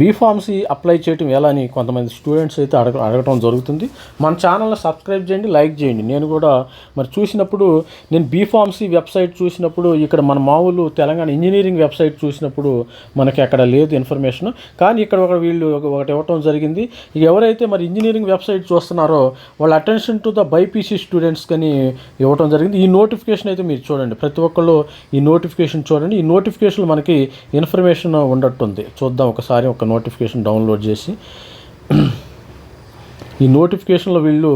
B Pharmacy apply చేయటం ఎలా అని కొంతమంది స్టూడెంట్స్ అయితే అడగ అడగటం జరుగుతుంది. మన ఛానల్ని సబ్స్క్రైబ్ చేయండి లైక్ చేయండి. నేను కూడా మరి చూసినప్పుడు నేను బీఫార్మసీ వెబ్సైట్ చూసినప్పుడు ఇక్కడ మన మామూలు తెలంగాణ ఇంజనీరింగ్ వెబ్సైట్ చూసినప్పుడు మనకి అక్కడ లేదు ఇన్ఫర్మేషన్. కానీ ఇక్కడ ఒక వీళ్ళు ఒకటి ఇవ్వటం జరిగింది. ఎవరైతే మరి ఇంజనీరింగ్ వెబ్సైట్ చూస్తున్నారో వాళ్ళ attention to the BiPC students కానీ ఇవ్వటం జరిగింది. ఈ నోటిఫికేషన్ అయితే మీరు చూడండి. ప్రతి ఒక్కళ్ళు ఈ నోటిఫికేషన్ చూడండి. ఈ నోటిఫికేషన్ మనకి ఇన్ఫర్మేషన్ ఉండట్టుంది. చూద్దాం ఒకసారి ఒక నోటిఫికేషన్ డౌన్లోడ్ చేసి ఈ నోటిఫికేషన్లో వీళ్ళు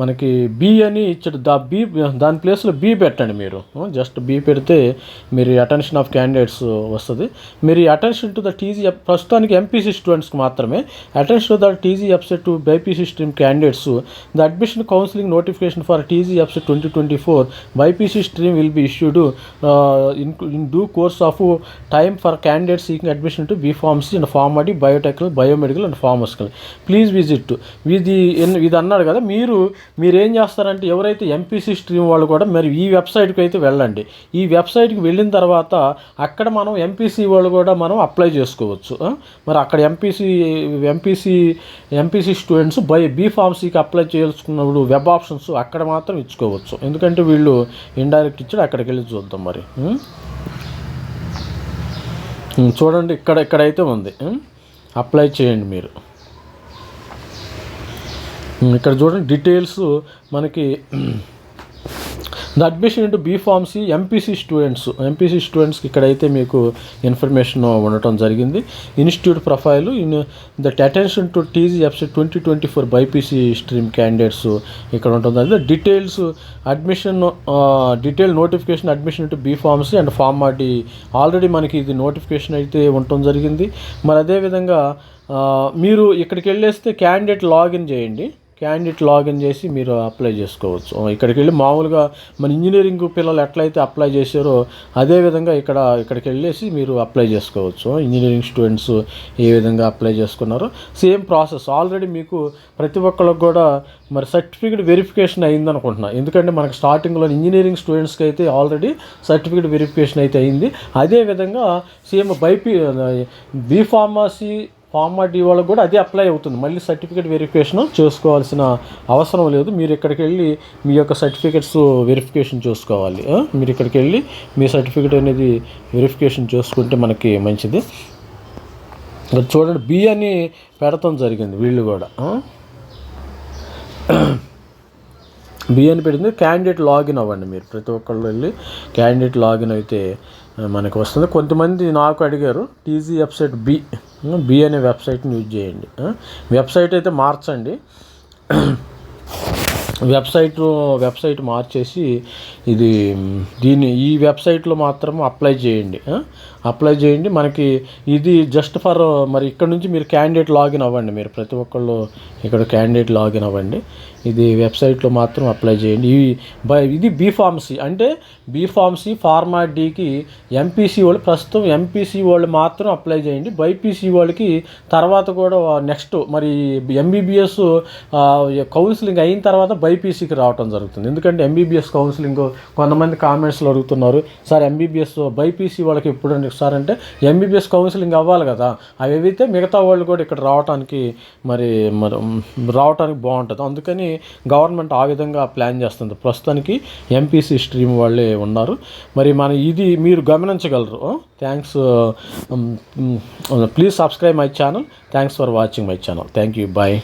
మనకి బి అని ఇచ్చాడు. దా బి దాని ప్లేస్లో బి పెట్టండి మీరు. జస్ట్ బి పెడితే మీరు అటెన్షన్ ఆఫ్ క్యాండిడేట్స్ వస్తుంది. మీరు అటెన్షన్ టు ద టీజీ ప్రస్తుతానికి ఎంపీసీ స్టూడెంట్స్కి మాత్రమే attention to the TG EAPCET to BiPC stream candidates the admission counselling notification for TG EAPCET twenty twenty four BiPC stream will be issued in in due course of time for candidates seeking admission to B pharmacy and Pharm D biotechnical biomedical and pharmaceutical please visit with the ఇది అన్నాడు కదా మీరు మీరేం చేస్తారంటే ఎవరైతే MPC stream వాళ్ళు కూడా మరి ఈ వెబ్సైట్కి అయితే వెళ్ళండి. ఈ వెబ్సైట్కి వెళ్ళిన తర్వాత అక్కడ మనం ఎంపీసీ వాళ్ళు కూడా మనం అప్లై చేసుకోవచ్చు. మరి అక్కడ MPC MPC MPC students by B ఫార్మసీకి apply చేసుకున్నప్పుడు వెబ్ ఆప్షన్స్ అక్కడ మాత్రం ఇచ్చుకోవచ్చు. ఎందుకంటే వీళ్ళు ఇండైరెక్ట్ ఇచ్చాడు అక్కడికి వెళ్ళి చూద్దాం మరి. చూడండి ఇక్కడ ఇక్కడైతే ఉంది. అప్లై చేయండి మీరు. ఇక్కడ చూడండి డీటెయిల్స్ మనకి the admission into B pharmacy MPC students MPC స్టూడెంట్స్కి ఇక్కడైతే మీకు ఇన్ఫర్మేషన్ ఉండటం జరిగింది. Institute profile in that attention to TG EAPCET twenty twenty four BiPC stream candidates ఇక్కడ ఉంటుంది అదే details admission detail notification admission to B pharmacy and and Pharm D already మనకి ఇది నోటిఫికేషన్ అయితే ఉండటం జరిగింది. మరి అదేవిధంగా మీరు ఇక్కడికి వెళ్ళేస్తే క్యాండిడేట్ లాగిన్ చేయండి. క్యాండిడేట్ లాగిన్ చేసి మీరు అప్లై చేసుకోవచ్చు. ఇక్కడికి వెళ్ళి మామూలుగా మన ఇంజనీరింగ్ పిల్లలు ఎట్లయితే అప్లై చేశారో అదే విధంగా ఇక్కడ ఇక్కడికి వెళ్ళేసి మీరు అప్లై చేసుకోవచ్చు. ఇంజనీరింగ్ స్టూడెంట్స్ ఏ విధంగా అప్లై చేసుకున్నారో సేమ్ ప్రాసెస్ ఆల్రెడీ మీకు ప్రతి ఒక్కరికి కూడా మరి సర్టిఫికేట్ వెరిఫికేషన్ అయింది అనుకుంటున్నా. ఎందుకంటే మనకు స్టార్టింగ్లో ఇంజనీరింగ్ స్టూడెంట్స్కి అయితే ఆల్రెడీ సర్టిఫికేట్ వెరిఫికేషన్ అయితే అయింది. అదే విధంగా సేమ్ బైపీ బీ ఫార్మసీ వాళ్ళకి కూడా అదే అప్లై అవుతుంది. మళ్ళీ సర్టిఫికేట్ వెరిఫికేషన్ చేసుకోవాల్సిన అవసరం లేదు. మీరు ఇక్కడికి వెళ్ళి మీ యొక్క సర్టిఫికేట్స్ వెరిఫికేషన్ చేసుకోవాలి. మీరు ఇక్కడికి వెళ్ళి మీ సర్టిఫికేట్ అనేది వెరిఫికేషన్ చేసుకుంటే మనకి మంచిది. చూడండి బి అని పెడతాం జరిగింది వీళ్ళు కూడా. బిఎన్ పెట్టింది క్యాండిడేట్ లాగిన్ అవ్వండి మీరు. ప్రతి ఒక్కళ్ళు వెళ్ళి క్యాండిడేట్ లాగిన్ అయితే మనకు వస్తుంది. కొంతమంది నాకు అడిగారు టీజీ వెబ్సైట్ బి బి అనే వెబ్సైట్ని యూజ్ చేయండి. వెబ్సైట్ అయితే మార్చండి. వెబ్సైట్ వెబ్సైట్ మార్చేసి ఇది దీన్ని ఈ వెబ్సైట్లో మాత్రం అప్లై చేయండి. అప్లై చేయండి. మనకి ఇది జస్ట్ ఫర్ మరి ఇక్కడ నుంచి మీరు క్యాండిడేట్ లాగిన్ అవ్వండి. మీరు ప్రతి ఒక్కళ్ళు ఇక్కడ క్యాండిడేట్ లాగిన్ అవ్వండి. ఇది వెబ్సైట్లో మాత్రం అప్లై చేయండి. ఈ బై ఇది బీఫార్మసీ అంటే బీఫార్మసీ ఫార్మా డీకి ఎంపీసీ వాళ్ళు ప్రస్తుతం ఎంపీసీ వాళ్ళు మాత్రం అప్లై చేయండి. బైపీసీ వాళ్ళకి తర్వాత కూడా నెక్స్ట్ మరి ఎంబీబీఎస్ కౌన్సిలింగ్ అయిన తర్వాత బైపీసీకి రావటం జరుగుతుంది. ఎందుకంటే ఎంబీబీఎస్ కౌన్సిలింగ్ కొంతమంది కామెంట్స్లో అడుగుతున్నారు. సార్ ఎంబీబీఎస్ బైపీసీ వాళ్ళకి ఎప్పుడు సార్ అంటే ఎంబీబీఎస్ కౌన్సిలింగ్ అవ్వాలి కదా. అవి అయితే మిగతా వాళ్ళు కూడా ఇక్కడ రావడానికి మరి మరి రావడానికి బాగుంటుంది అందుకని గవర్నమెంట్ ఆ విధంగా ప్లాన్ చేస్తుంది. ప్రస్తుతానికి ఎంపీసీ స్ట్రీమ్ వాళ్ళే ఉన్నారు. మరి మన ఇది మీరు గమనించగలరు. Thanks please subscribe my channel thanks for watching my channel thank you bye